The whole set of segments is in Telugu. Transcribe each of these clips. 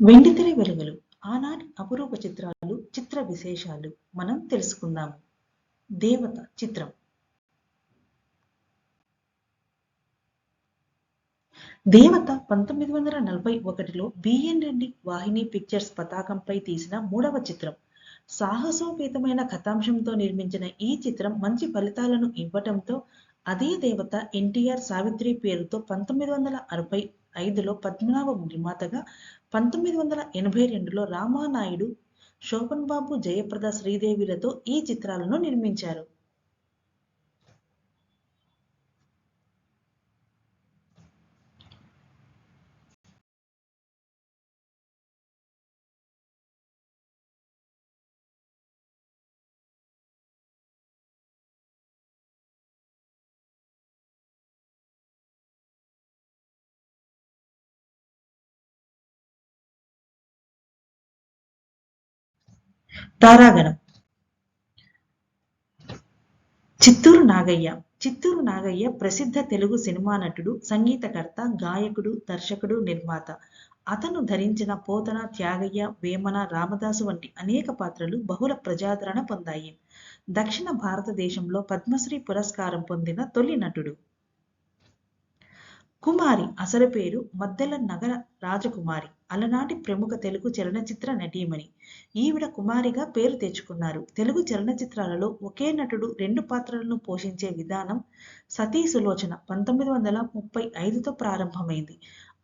వెండితెర వెలుగులు ఆనాటి అపురూప చిత్రాలు చిత్ర విశేషాలు మనం తెలుసుకుందాము దేవత చిత్రం. దేవత పంతొమ్మిది వందల నలభై ఒకటిలో బిఎన్ రెడ్డి వాహిని పిక్చర్స్ పతాకంపై తీసిన మూడవ చిత్రం. సాహసోపేతమైన కథాంశంతో నిర్మించిన ఈ చిత్రం మంచి ఫలితాలను ఇవ్వటంతో అదే దేవత ఎన్టీఆర్ సావిత్రి పేరుతో పంతొమ్మిది వందల అరవై ఐదులో పద్మనాభ నిర్మాతగా పంతొమ్మిది వందల ఎనభై రెండులో రామానాయుడు శోభన్ బాబు జయప్రద శ్రీదేవిలతో ఈ చిత్రాలను నిర్మించారు. తారాగణం చిత్తూరు నాగయ్య. చిత్తూరు నాగయ్య ప్రసిద్ధ తెలుగు సినిమా నటుడు సంగీతకర్త గాయకుడు దర్శకుడు నిర్మాత. అతను ధరించిన పోతన త్యాగయ్య వేమన రామదాసు వంటి అనేక పాత్రలు బహుళ ప్రజాదరణ పొందాయి. దక్షిణ భారతదేశంలో పద్మశ్రీ పురస్కారం పొందిన తొలి నటుడు. కుమారి అసలు పేరు మద్దెల నగర రాజకుమారి. అలనాటి ప్రముఖ తెలుగు చలనచిత్ర నటీమణి. ఈవిడ కుమారిగా పేరు తెచ్చుకున్నారు. తెలుగు చలనచిత్రాలలో ఒకే నటుడు రెండు పాత్రలను పోషించే విధానం సతీ సులోచన పంతొమ్మిది వందల ముప్పై ఐదుతో ప్రారంభమైంది.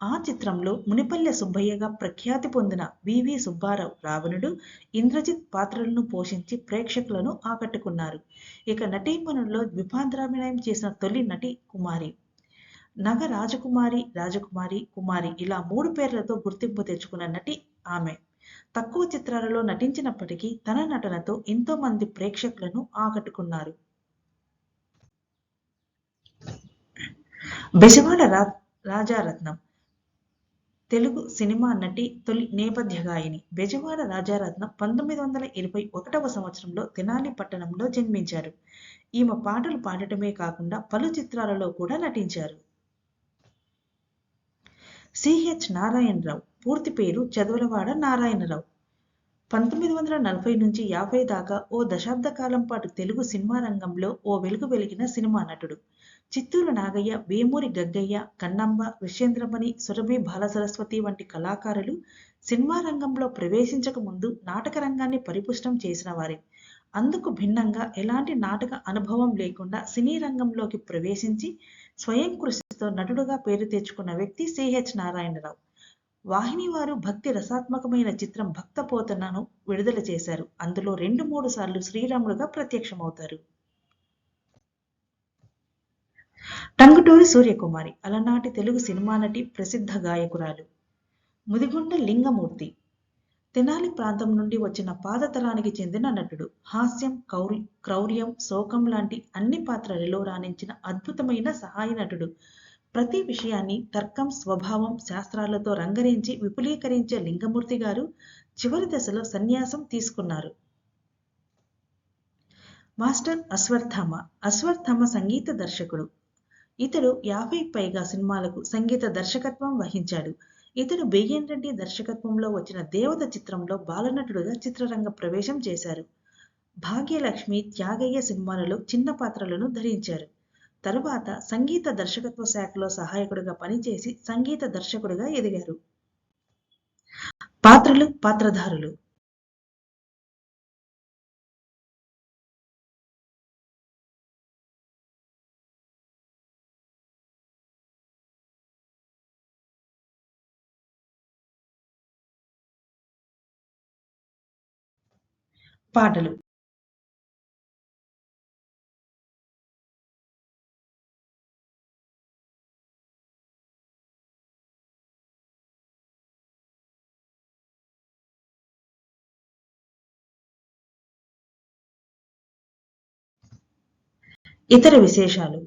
ఆ చిత్రంలో మునిపల్లె సుబ్బయ్యగా ప్రఖ్యాతి పొందిన వివి సుబ్బారావు రావణుడు ఇంద్రజిత్ పాత్రలను పోషించి ప్రేక్షకులను ఆకట్టుకున్నారు. ఇక నటీమణుల్లో ద్విపాంధ్రాభినయం చేసిన తొలి నటి కుమారి నగ రాజకుమారి రాజకుమారి కుమారి ఇలా మూడు పేర్లతో గుర్తింపు తెచ్చుకున్న నటి ఆమె. తక్కువ చిత్రాలలో నటించినప్పటికీ తన నటనతో ఎంతో మంది ప్రేక్షకులను ఆకట్టుకున్నారు. బెజవాడ రా రాజారత్నం. తెలుగు సినిమా నటి తొలి నేపథ్య గాయని. బెజవాడ రాజారత్నం పంతొమ్మిది వందల ఇరవై ఒకటవ సంవత్సరంలో తెనాలి పట్టణంలో జన్మించారు. ఈమె పాటలు పాడటమే కాకుండా పలు చిత్రాలలో కూడా నటించారు. సిహెచ్ నారాయణరావు. పూర్తి పేరు చదువులవాడ నారాయణరావు. పంతొమ్మిది వందల నలభై నుంచి యాభై దాకా ఓ దశాబ్ద కాలం పాటు తెలుగు సినిమా రంగంలో ఓ వెలుగు వెలిగిన సినిమా నటుడు. చిత్తూరు నాగయ్య వేమూరి గగ్గయ్య కన్నమ్మ విశ్వేంద్రమణి సురభి బాలసరస్వతి వంటి కళాకారులు సినిమా రంగంలో ప్రవేశించక ముందు నాటక రంగాన్ని పరిపుష్టం చేసిన వారే. అందుకు భిన్నంగా ఎలాంటి నాటక అనుభవం లేకుండా సినీ రంగంలోకి ప్రవేశించి స్వయం కృషి కృషితో నటుడుగా పేరు తెచ్చుకున్న వ్యక్తి సిహెచ్ నారాయణరావు. వాహిని వారు భక్తి రసాత్మకమైన చిత్రం భక్త పోతనను విడుదల చేశారు. అందులో రెండు మూడు సార్లు శ్రీరాముడుగా ప్రత్యక్షమవుతారు. టంగుటూరి సూర్యకుమారి అలనాటి తెలుగు సినిమా నటి ప్రసిద్ధ గాయకురాలు. ముదిగుండ లింగమూర్తి. తెనాలి ప్రాంతం నుండి వచ్చిన పాదతరానికి చెందిన నటుడు. హాస్యం క్రౌర్యం శోకం లాంటి అన్ని పాత్రలలో రాణించిన అద్భుతమైన సహాయ నటుడు. ప్రతి విషయాన్ని తర్కం స్వభావం శాస్త్రాలతో రంగరించి విపులీకరించే లింగమూర్తి గారు చివరి దశలో సన్యాసం తీసుకున్నారు. మాస్టర్ అశ్వత్థామ అశ్వత్థామ సంగీత దర్శకుడు. ఇతడు యాభై పైగా సినిమాలకు సంగీత దర్శకత్వం వహించాడు. ఇతడు బిఎన్ రెడ్డి దర్శకత్వంలో వచ్చిన దేవత చిత్రంలో బాలనటుడుగా చిత్రరంగ ప్రవేశం చేశారు. భాగ్యలక్ష్మి త్యాగయ్య సినిమాలలో చిన్న పాత్రలను ధరించారు. తరువాత సంగీత దర్శకత్వ శాఖలో సహాయకుడిగా పనిచేసి సంగీత దర్శకుడిగా ఎదిగారు. పాత్రలు పాత్రధారులు. పాటలు. ఇతర విశేషాలు.